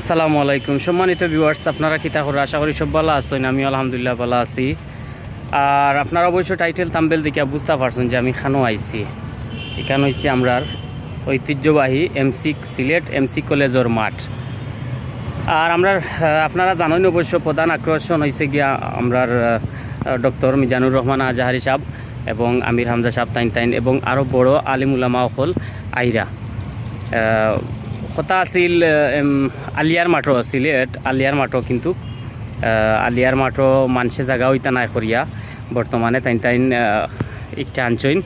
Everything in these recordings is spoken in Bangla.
আসসালামু আলাইকুম। সম্মানিত ভিউয়ার্স আপনারা কি তাহলে আশা করি সব ভালো আছেন আমি আলহামদুলিল্লাহ ভালো আছি। আর আপনারা অবশ্য টাইটেল তাম্বেল দেখে বুঝতে পারছেন যে আমি খানো আইছি। এখানে হয়েছে আমরার ঐতিহ্যবাহী এমসি সিলেট এমসি কলেজের মাঠ। আর আমরা আপনারা জানেন অবশ্য প্রধান আকর্ষণ হয়েছে গিয়া আমরার ডক্টর মিজানুর রহমান আজাহারি সাহেব এবং আমির হামজা সাহেব তাইন তাইন এবং আরও বড় আলিমুলামা অকল আইরা। কথা আছিল এম, আলিয়ার মাঠও আছিল আলিয়ার মাঠও কিন্তু আলিয়ার মাঠও মানুষে জায়গা হইতা নাই করিয়া বর্তমানে তাইন তাইন একটা আনছইন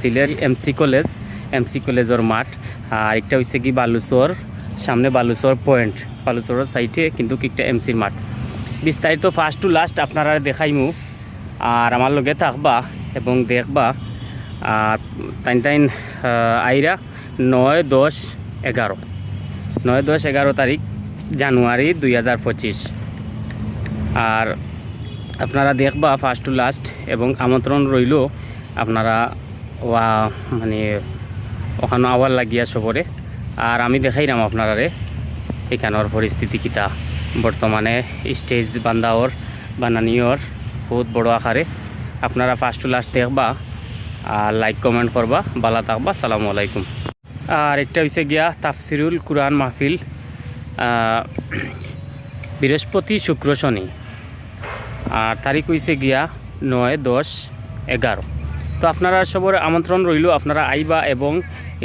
সিলেট এমসি কলেজ এমসি কলেজের মাঠ। আর একটা হয়েছে কি বালুচর সামনে বালুচর পয়েন্ট বালুচরের সাইডে কিন্তু একটা এমসির মাঠ। বিস্তারিত ফার্স্ট টু লাস্ট আপনারা দেখাইমু আর আমার লগে থাকবা এবং দেখবা আর তাইন তাইন আইরা নয় দশ এগারো। নয় দশ এগারো তারিখ, জানুয়ারি দুই হাজার পঁচিশ। আর আপনারা দেখবা ফার্স্ট টু লাস্ট এবং আমন্ত্রণ রইল আপনারা ওয়া মানে ওখানে আওয়ার লাগিয়া সবরে। আর আমি দেখাইলাম আপনারারে এখানোর পরিস্থিতি কিতা। বর্তমানে স্টেজ বান্দাওর, বানানিওর বহুত বড় আকারে। আপনারা ফার্স্ট টু লাস্ট দেখবা আর লাইক কমেন্ট করবা বালা থাকবা, সালামু আলাইকুম। আর একটা হয়েছে গিয়া তাফসিরুল কুরআন মাহফিল বৃহস্পতি শুক্র শনি। আর তারিখ হয়েছে গিয়া নয় দশ এগারো। তো আপনারা সবর আমন্ত্রণ রইল, আপনারা আইবা এবং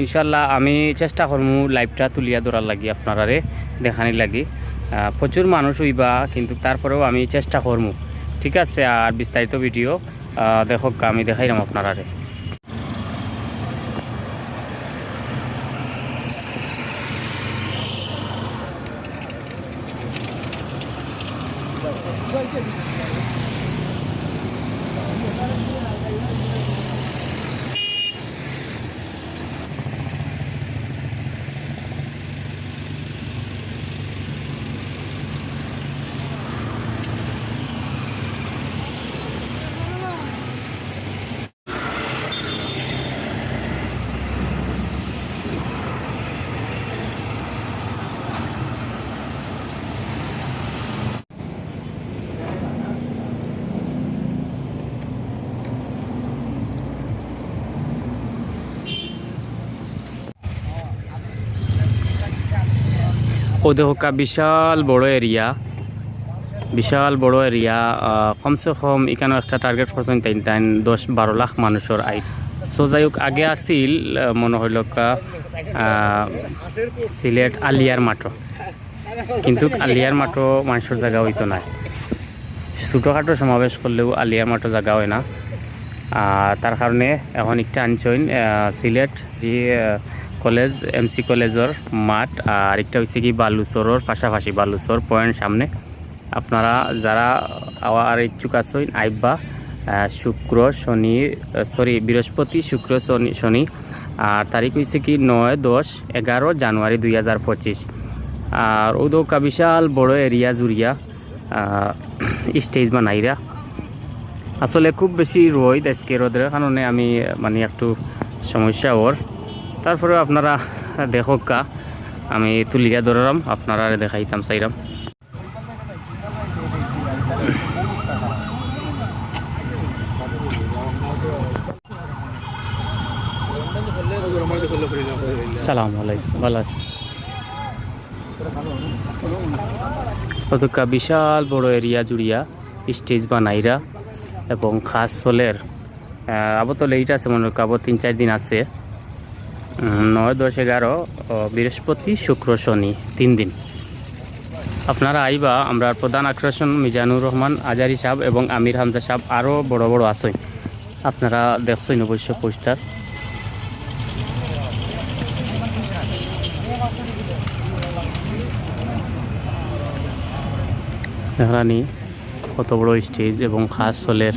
ইনশাল্লাহ আমি চেষ্টা করমু লাইভটা তুলিয়া ধরার লাগি আপনারারে দেখানি লাগি। প্রচুর মানুষ হইবা, কিন্তু তারপরেও আমি চেষ্টা করমু। ঠিক আছে, আর বিস্তারিত ভিডিও দেখক আমি দেখাইলাম আপনারারে। Try again. দেখোকা বিশাল বড় এরিয়া বিশাল বড় এরিয়া কমসে কম এখানে একটা টার্গেট করছেন তাই তাইন দশ বারো লাখ মানুষের আই সো যাই হোক আগে আহ, মনে হইল সিলেট আলিয়ার মাঠো। কিন্তু আলিয়ার মাঠো মানুষের জায়গা হইতো না ছোটোখাটো সমাবেশ করলেও আলিয়ার মাঠো জায়গা হয় না। তার কারণে এখন একটা আনছইন আহ, সিলেট কলেজ এমসি কলেজের মাঠ, আর একটা হচ্ছে কি বালুচরের পাশাপাশি, বালুচর পয়েন্ট সামনে। আপনারা যারা আর ইচ্ছুক আছেন আইবা শুক্র, শনি সরি বৃহস্পতি, শুক্র, শনি শনি, আর তারিখ হচ্ছে কি নয়, দশ, এগারো জানুয়ারি দুই হাজার পঁচিশ। আর ওদৌকা বিশাল বড় এরিয়া জুড়িয়া স্টেজ বানাইরা। আসলে খুব বেশি রোদ আজকে রোদের কারণে আমি মানে একটু সমস্যা ওর। তারপরে আপনারা দেখক কা আমি তুলিয়া ধরাম আপনারা দেখাইতাম, চাইরাম। সালাম আলাইকুম, ভালো আছি। অতকা বিশাল বড় এরিয়া জুড়িয়া স্টেজ বানাইরা এবং খাস চলের আবো তো লেট আছে, মনে রাখো আবো তিন চার দিন আছে। নয় দশ এগারো বৃহস্পতি, শুক্র, শনি, তিন দিন। আপনারা আইবা, আমরা প্রধান আকর্ষণ মিজানুর রহমান, আজারি সাহেব এবং আমির হামজা সাহেব আরও বড় বড় আছেন। আপনারা দেখছেন অবশ্য পোস্টার। কত বড় স্টেজ এবং খাস চলের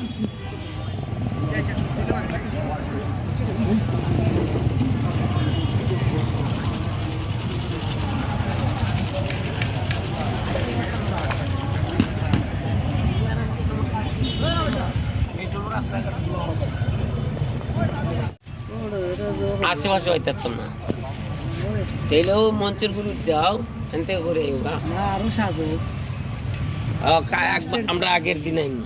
আশেপাশে হইতে না। তেলেও মঞ্চের গুরু যাও এনতে করে আরও সাজো। আমরা আগের দিন আইনি।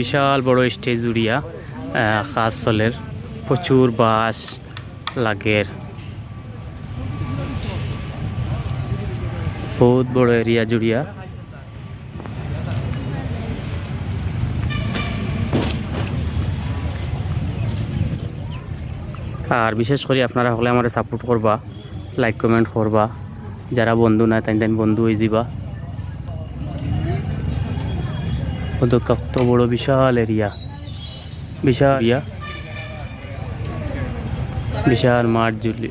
বিশাল বড় স্টেজ উড়িয়া খাস চলের। প্রচুর বাস লাগের বহুত বড় এরিয়া জুড়িয়া। আর বিশেষ করে আপনারা সকলে আমার সাপোর্ট করবা লাইক কমেন্ট করবা। যারা বন্ধু না তাই তাই বন্ধু হয়ে যাবা কত বড় বিশাল এরিয়া বিশাল এরিয়া বিশাল মাঠ জুলি